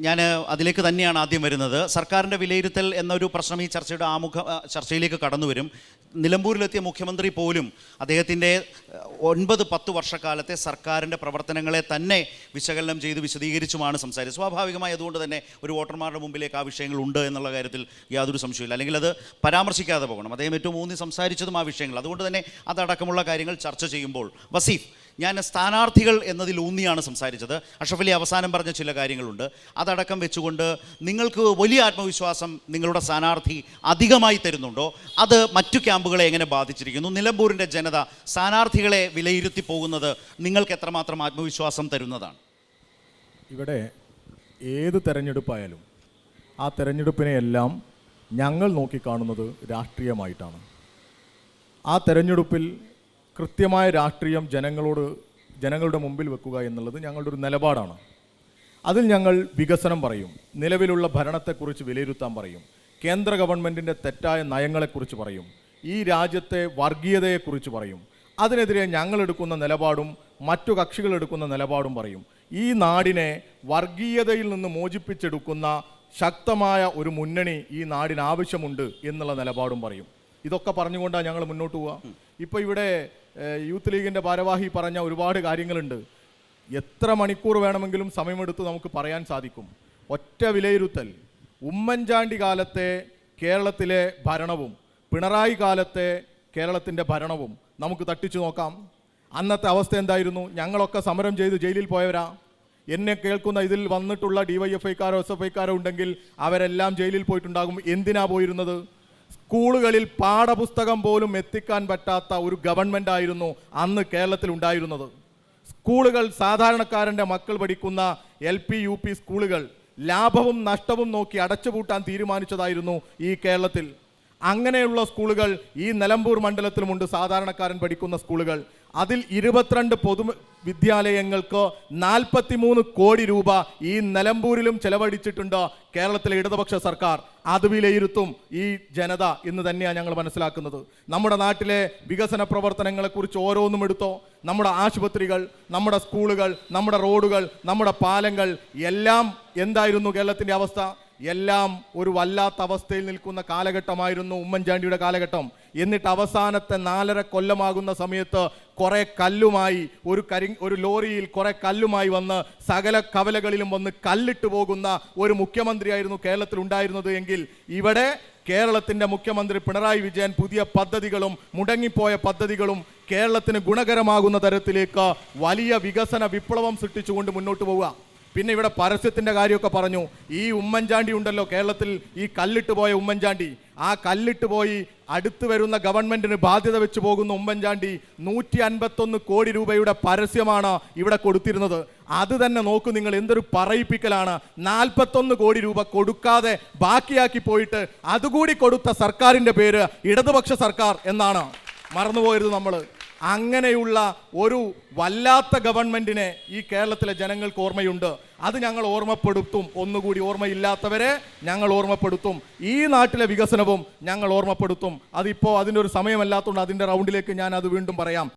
ഞാൻ അതിലേക്ക് തന്നെയാണ് ആദ്യം വരുന്നത്. സർക്കാരിന്റെ വിലയിരുത്തൽ എന്നൊരു പ്രശ്നം ഈ ചർച്ചയുടെ ആമുഖ ചർച്ചയിലേക്ക് കടന്നു വരും നിലമ്പൂരിലെത്തിയ മുഖ്യമന്ത്രി പോലും അദ്ദേഹത്തിന്റെ ഒൻപത് പത്ത് വർഷക്കാലത്തെ സർക്കാരിന്റെ പ്രവർത്തനങ്ങളെ തന്നെ വിശകലനം ചെയ്ത് വിശദീകരിച്ചുമാണ് സംസാരിച്ചത്. സ്വാഭാവികമായി അതുകൊണ്ട് തന്നെ ഒരു വോട്ടർമാരുടെ മുമ്പിലേക്ക് ആ വിഷയങ്ങൾ ഉണ്ട് എന്നുള്ള കാര്യത്തിൽ യാതൊരു സംശയമില്ല അല്ലെങ്കിൽ അത് പരാമർശിക്കാതെ പോകണം. അദ്ദേഹം ഏറ്റവും ഊന്നി സംസാരിച്ചതും ആ വിഷയങ്ങൾ. അതുകൊണ്ട് തന്നെ അതടക്കമുള്ള കാര്യങ്ങൾ ചർച്ച ചെയ്യുമ്പോൾ വസീഫ് ഞാൻ സ്ഥാനാർത്ഥികൾ എന്നതിൽ ഊന്നിയാണ് സംസാരിച്ചത്. അഷഫലി അവസാനം പറഞ്ഞ ചില കാര്യങ്ങളുണ്ട്. അതടക്കം വെച്ചുകൊണ്ട് നിങ്ങൾക്ക് വലിയ ആത്മവിശ്വാസം നിങ്ങളുടെ സ്ഥാനാർത്ഥി അധികമായി തരുന്നുണ്ടോ? അത് മറ്റു ക്യാമ്പുകളെ എങ്ങനെ ബാധിച്ചിരിക്കുന്നു? നിലമ്പൂരിന്റെ ജനത സ്ഥാനാർത്ഥികളെ വിലയിരുത്തി പോകുന്നത് നിങ്ങൾക്ക് എത്രമാത്രം ആത്മവിശ്വാസം തരുന്നതാണ്? ഇവിടെ ഏത് തെരഞ്ഞെടുപ്പായാലും ആ തെരഞ്ഞെടുപ്പിനെയെല്ലാം ഞങ്ങൾ നോക്കിക്കാണുന്നത് രാഷ്ട്രീയമായിട്ടാണ്. ആ തെരഞ്ഞെടുപ്പിൽ കൃത്യമായ രാഷ്ട്രീയം ജനങ്ങളോട് ജനങ്ങളുടെ മുമ്പിൽ വെക്കുക എന്നുള്ളത് ഞങ്ങളുടെ ഒരു നിലപാടാണ്. അതിൽ ഞങ്ങൾ വികസനം പറയും. നിലവിലുള്ള ഭരണത്തെക്കുറിച്ച് വിലയിരുത്താൻ പറയും. കേന്ദ്ര ഗവൺമെന്റിന്റെ തെറ്റായ നയങ്ങളെക്കുറിച്ച് പറയും. ഈ രാജ്യത്തെ വർഗീയതയെക്കുറിച്ച് പറയും. അതിനെതിരെ ഞങ്ങളെടുക്കുന്ന നിലപാടും മറ്റു കക്ഷികൾ എടുക്കുന്ന നിലപാടും പറയും. ഈ നാടിനെ വർഗീയതയിൽ നിന്ന് മോചിപ്പിച്ചെടുക്കുന്ന ശക്തമായ ഒരു മുന്നണി ഈ നാടിന് ആവശ്യമുണ്ട് എന്നുള്ള നിലപാടും പറയും. ഇതൊക്കെ പറഞ്ഞുകൊണ്ടാണ് ഞങ്ങൾ മുന്നോട്ട് പോവുക ഇപ്പോൾ ഇവിടെ യൂത്ത് ലീഗിന്റെ ഭാരവാഹി പറഞ്ഞ ഒരുപാട് കാര്യങ്ങളുണ്ട്. എത്ര മണിക്കൂർ വേണമെങ്കിലും സമയമെടുത്ത് നമുക്ക് പറയാൻ സാധിക്കും. ഒറ്റ വിലയിരുത്തൽ. ഉമ്മൻചാണ്ടി കാലത്തെ കേരളത്തിലെ ഭരണവും പിണറായി കാലത്തെ കേരളത്തിന്റെ ഭരണവും നമുക്ക് തട്ടിച്ചു നോക്കാം. അന്നത്തെ അവസ്ഥ എന്തായിരുന്നു? ഞങ്ങളൊക്കെ സമരം ചെയ്ത് ജയിലിൽ പോയവരാ. എന്നെ കേൾക്കുന്ന ഇതിൽ വന്നിട്ടുള്ള ഡി വൈ എഫ് ഐക്കാരോ എസ് എഫ് ഐക്കാരോ ഉണ്ടെങ്കിൽ അവരെല്ലാം ജയിലിൽ പോയിട്ടുണ്ടാകും. എന്തിനാ പോയിരുന്നത്? സ്കൂളുകളിൽ പാഠപുസ്തകം പോലും എത്തിക്കാൻ പറ്റാത്ത ഒരു ഗവൺമെന്റ് ആയിരുന്നു അന്ന് കേരളത്തിൽ ഉണ്ടായിരുന്നത്. സ്കൂളുകൾ സാധാരണക്കാരന്റെ മക്കൾ പഠിക്കുന്ന എൽ പി യു പി സ്കൂളുകൾ ലാഭവും നഷ്ടവും നോക്കി അടച്ചുപൂട്ടാൻ തീരുമാനിച്ചതായിരുന്നു ഈ കേരളത്തിൽ. അങ്ങനെയുള്ള സ്കൂളുകൾ ഈ നിലമ്പൂർ മണ്ഡലത്തിലുമുണ്ട് സാധാരണക്കാരൻ പഠിക്കുന്ന സ്കൂളുകൾ. അതിൽ ഇരുപത്തിരണ്ട് പൊതു വിദ്യാലയങ്ങൾക്ക് നാൽപ്പത്തിമൂന്ന് കോടി രൂപ ഈ നിലമ്പൂരിലും ചെലവഴിച്ചിട്ടുണ്ട് കേരളത്തിലെ ഇടതുപക്ഷ സർക്കാർ. അത് വിലയിരുത്തും ഈ ജനത എന്ന് തന്നെയാണ് ഞങ്ങൾ മനസ്സിലാക്കുന്നത്. നമ്മുടെ നാട്ടിലെ വികസന പ്രവർത്തനങ്ങളെക്കുറിച്ച് ഓരോന്നും എടുത്തോ നമ്മുടെ ആശുപത്രികൾ നമ്മുടെ സ്കൂളുകൾ നമ്മുടെ റോഡുകൾ നമ്മുടെ പാലങ്ങൾ എല്ലാം എന്തായിരുന്നു കേരളത്തിന്റെ അവസ്ഥ? എല്ലാം ഒരു വല്ലാത്ത അവസ്ഥയിൽ നിൽക്കുന്ന കാലഘട്ടമായിരുന്നു ഉമ്മൻചാണ്ടിയുടെ കാലഘട്ടം. എന്നിട്ട് അവസാനത്തെ നാലര കൊല്ലമാകുന്ന സമയത്ത് കുറെ കല്ലുമായി ഒരു കരി ഒരു ലോറിയിൽ കുറെ കല്ലുമായി വന്ന് സകല കവലകളിലും വന്ന് കല്ലിട്ട് പോകുന്ന ഒരു മുഖ്യമന്ത്രിയായിരുന്നു കേരളത്തിൽ ഉണ്ടായിരുന്നത് എങ്കിൽ ഇവിടെ കേരളത്തിന്റെ മുഖ്യമന്ത്രി പിണറായി വിജയൻ പുതിയ പദ്ധതികളും മുടങ്ങിപ്പോയ പദ്ധതികളും കേരളത്തിന് ഗുണകരമാകുന്ന തരത്തിലേക്ക് വലിയ വികസന വിപ്ലവം സൃഷ്ടിച്ചുകൊണ്ട് മുന്നോട്ട് പോവുക. പിന്നെ ഇവിടെ പരസ്യത്തിന്റെ കാര്യമൊക്കെ പറഞ്ഞു. ഈ ഉമ്മൻചാണ്ടി ഉണ്ടല്ലോ കേരളത്തിൽ ഈ കല്ലിട്ട് പോയ ഉമ്മൻചാണ്ടി. ആ കല്ലിട്ട് പോയി അടുത്ത് വരുന്ന ഗവൺമെന്റിന് ബാധ്യത വെച്ച് പോകുന്ന ഉമ്മൻചാണ്ടി നൂറ്റി അൻപത്തൊന്ന് കോടി രൂപയുടെ പരസ്യമാണ് ഇവിടെ കൊടുത്തിരുന്നത്. അത് തന്നെ നോക്കൂ നിങ്ങൾ എന്തൊരു പറയിപ്പിക്കലാണ്. നാൽപ്പത്തൊന്ന് കോടി രൂപ കൊടുക്കാതെ ബാക്കിയാക്കി പോയിട്ട് അതുകൂടി കൊടുത്ത സർക്കാരിന്റെ പേര് ഇടതുപക്ഷ സർക്കാർ എന്നാണ്. മറന്നുപോയത് നമ്മൾ അങ്ങനെയുള്ള ഒരു വല്ലാത്ത ഗവൺമെന്റിനെ ഈ കേരളത്തിലെ ജനങ്ങൾക്ക് ഓർമ്മയുണ്ട്. അത് ഞങ്ങൾ ഓർമ്മപ്പെടുത്തും. ഒന്നുകൂടി ഓർമ്മയില്ലാത്തവരെ ഞങ്ങൾ ഓർമ്മപ്പെടുത്തും. ഈ നാട്ടിലെ വികസനവും ഞങ്ങൾ ഓർമ്മപ്പെടുത്തും. അതിപ്പോൾ അതിന്റെ ഒരു സമയമല്ലാത്തതുകൊണ്ട് അതിന്റെ റൗണ്ടിലേക്ക് ഞാൻ അത് വീണ്ടും പറയാം.